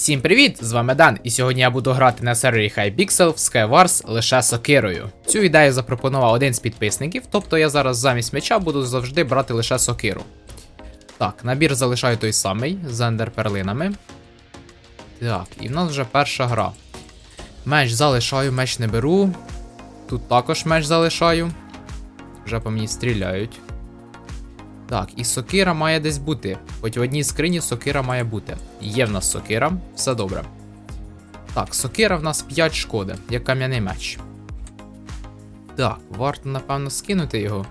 Всім привіт! З вами Дан, і сьогодні я буду грати на сервері Hypixel в Skywars лише сокирою. Цю ідею запропонував один з підписників, тобто я зараз замість меча буду завжди брати лише сокиру. Так, набір залишаю той самий з ендерперлинами. Так, і в нас вже перша гра. Меч залишаю, меч не беру. Тут також меч залишаю. Вже по мені стріляють. Так, і сокира має десь бути. Хоч в одній скрині сокира має бути. Є в нас сокира, все добре. Так, сокира в нас 5 шкоди, як кам'яний меч. Так, варто, напевно, скинути його.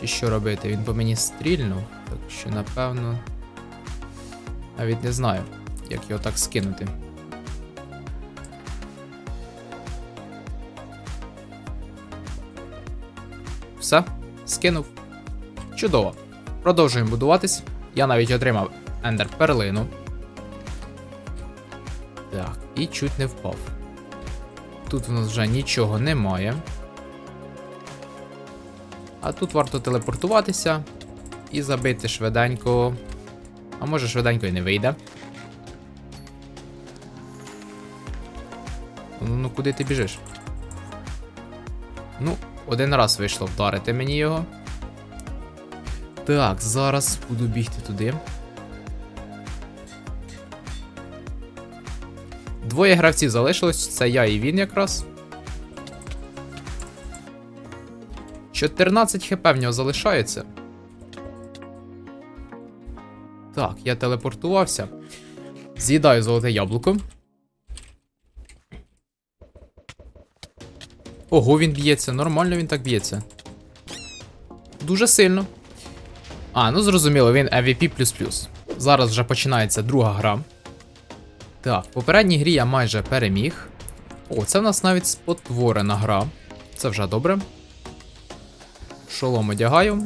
Чи що робити? Він по мені стрільнув. Так що, напевно. Навіть не знаю, як його так скинути. Все, скинув. Чудово. Продовжуємо будуватись. Я навіть отримав ендер перлину. Так, і чуть не впав. Тут в нас вже нічого немає. А тут варто телепортуватися і забити швиденько. А може швиденько і не вийде. Ну, ну куди ти біжиш? Ну, один раз вийшло вдарити мені його. Так, зараз буду бігти туди. Двоє гравців залишилось, це я і він якраз. 14 хп в нього залишається. Так, я телепортувався. З'їдаю золоте яблуко. Ого, він б'ється. Нормально він так б'ється. Дуже сильно. А, ну зрозуміло, він MVP. Зараз вже починається друга гра. Так, в попередній грі я майже переміг. О, це в нас навіть спотворена гра. Це вже добре. Шолом одягаю.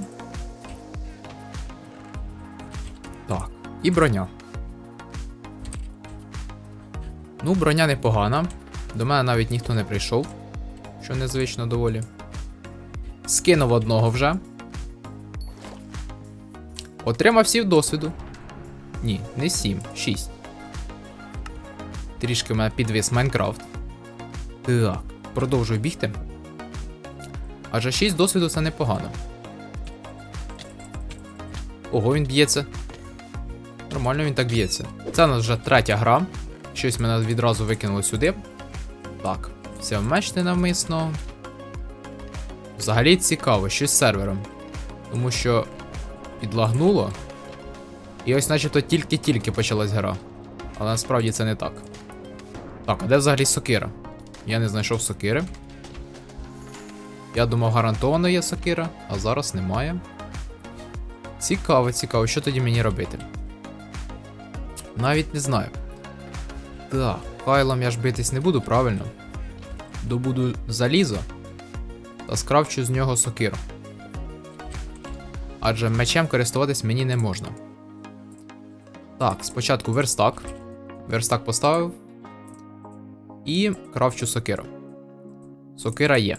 Так, і броня. Ну, броня непогана. До мене навіть ніхто не прийшов, що незвично доволі. Скинув одного вже. Отримав сів досвіду. Ні, не 7, 6. Трішки в мене підвис Майнкрафт. Так, продовжую бігти. Адже 6 досвіду це непогано. Ого, він б'ється. Нормально він так б'ється. Це у нас вже третя гра. Щось мене відразу викинуло сюди. Так, все меч ненавмисно. Взагалі цікаво, щось з сервером. Тому що підлагнуло. І ось начебто тільки-тільки почалась гра. Але насправді це не так. Так, а де взагалі сокира? Я не знайшов сокири. Я думав, гарантовано є сокира, а зараз немає. Цікаво, цікаво, що тоді мені робити? Навіть не знаю. Так, файлом я ж битись не буду, правильно? Добуду залізо та скрафчу з нього сокиру. Адже мечем користуватись мені не можна. Так, спочатку верстак. Верстак поставив. І крафчу сокиру. Сокира є.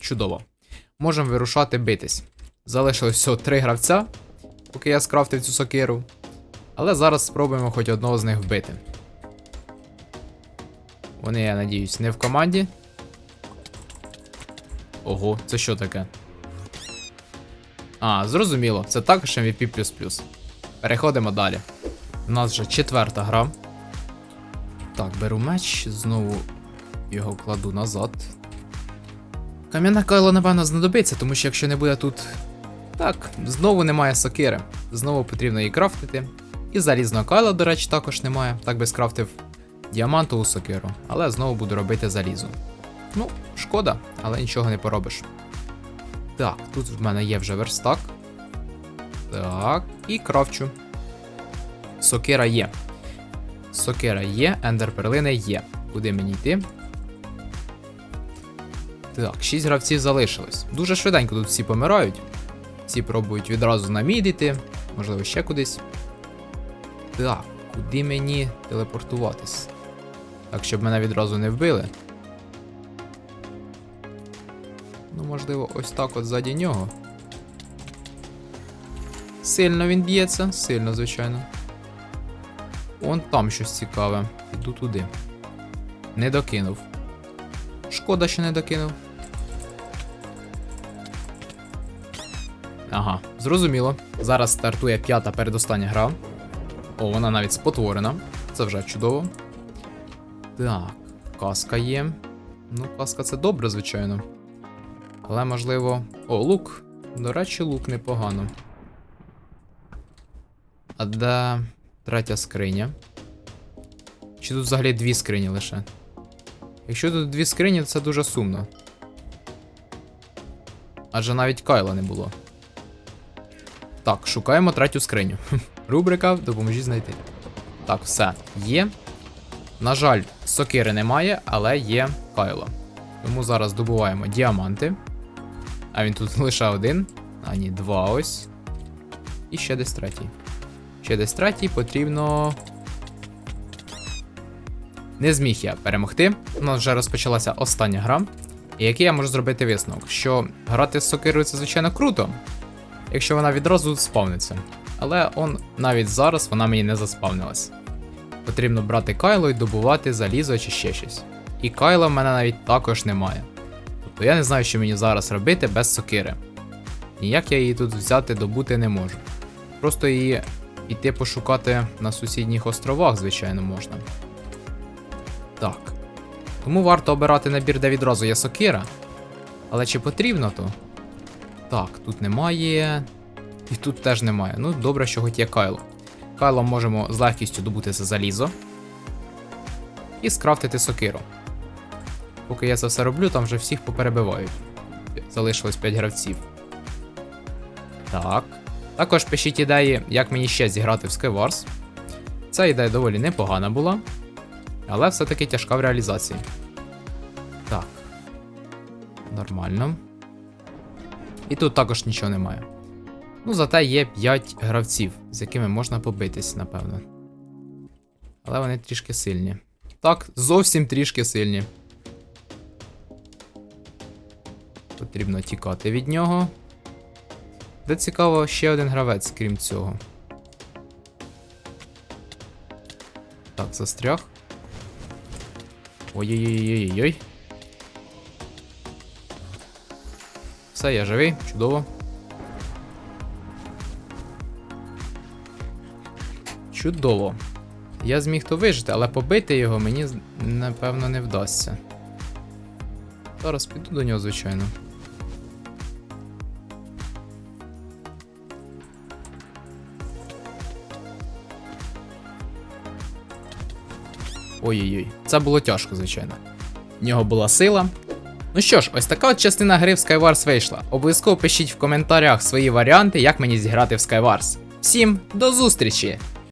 Чудово. Можемо вирушати битись. Залишилось всього три гравця, поки я скрафтив цю сокиру. Але зараз спробуємо хоч одного з них вбити. Вони, я надіюсь, не в команді. Ого, це що таке? А, зрозуміло, це також MVP. Переходимо далі. У нас вже четверта гра. Так, беру меч, знову його кладу назад. Кам'яна кайло, напевно, знадобиться, тому що якщо не буде тут. Так, знову немає сокири. Знову потрібно її крафтити. І залізного кайла, до речі, також немає. Так би скрафтив діамантову сокиру, але знову буду робити залізо. Ну, шкода, але нічого не поробиш. Так, тут в мене є вже верстак. Так, і крафчу. Сокира є. Сокира є, ендерперлини є. Куди мені йти? Так, 6 гравців залишилось. Дуже швиденько тут всі помирають. Всі пробують відразу на мід іти, можливо, ще кудись. Так, куди мені телепортуватись? Так, щоб мене відразу не вбили. Можливо, ось так от ззаді нього. Сильно він б'ється, сильно, звичайно. Он там щось цікаве. Іду туди. Не докинув. Шкода, що не докинув. Ага, зрозуміло. Зараз стартує п'ята передостання гра. О, вона навіть спотворена. Це вже чудово. Так, каска є. Ну, каска це добре, звичайно. Але можливо. О, лук. До речі, лук непогано. А де третя скриня? Чи тут взагалі дві скрині лише? Якщо тут дві скрині, то це дуже сумно. Адже навіть Кайла не було. Так, шукаємо третю скриню. Рубрика допоможіть знайти. Так, все. Є. На жаль, сокири немає, але є Кайло. Тому зараз добуваємо діаманти. А він тут лише один. А ні, два ось. І ще десь третій. Ще десь третій потрібно. Не зміг я перемогти. У нас вже розпочалася остання гра. І який я можу зробити висновок? Що грати з сокирою це звичайно круто, якщо вона відразу спавниться. Але он навіть зараз вона мені не заспавнилась. Потрібно брати кайло і добувати залізо чи ще щось. І кайла в мене навіть також немає. Тобто я не знаю, що мені зараз робити без сокири. Ніяк я її тут взяти добути не можу. Просто її піти пошукати на сусідніх островах, звичайно, можна. Так. Тому варто обирати набір, де відразу є сокира. Але чи потрібно то? Так, тут немає. І тут теж немає. Ну, добре, що хоч є Кайло. Кайлом можемо з легкістю добути це залізо. І скрафтити сокиру. Поки я це все роблю, там вже всіх поперебивають. Залишилось 5 гравців. Так. Також пишіть ідеї, як мені ще зіграти в Skywars. Ця ідея доволі непогана була, але все-таки тяжка в реалізації. Так. Нормально. І тут також нічого немає. Ну, зате є 5 гравців, з якими можна побитись, напевно. Але вони трішки сильні. Так, зовсім трішки сильні. Потрібно тікати від нього. Де цікаво, ще один гравець, крім цього. Так, застряг. Ой-ой-ой-ой-ой. Все, я живий, чудово. Чудово. Я зміг то вижити, але побити його мені, напевно, не вдасться. Зараз піду до нього, звичайно. Ой-ой-ой, це було тяжко, звичайно. В нього була сила. Ну що ж, ось така от частина гри в Skywars вийшла. Обов'язково пишіть в коментарях свої варіанти, як мені зіграти в Skywars. Всім до зустрічі!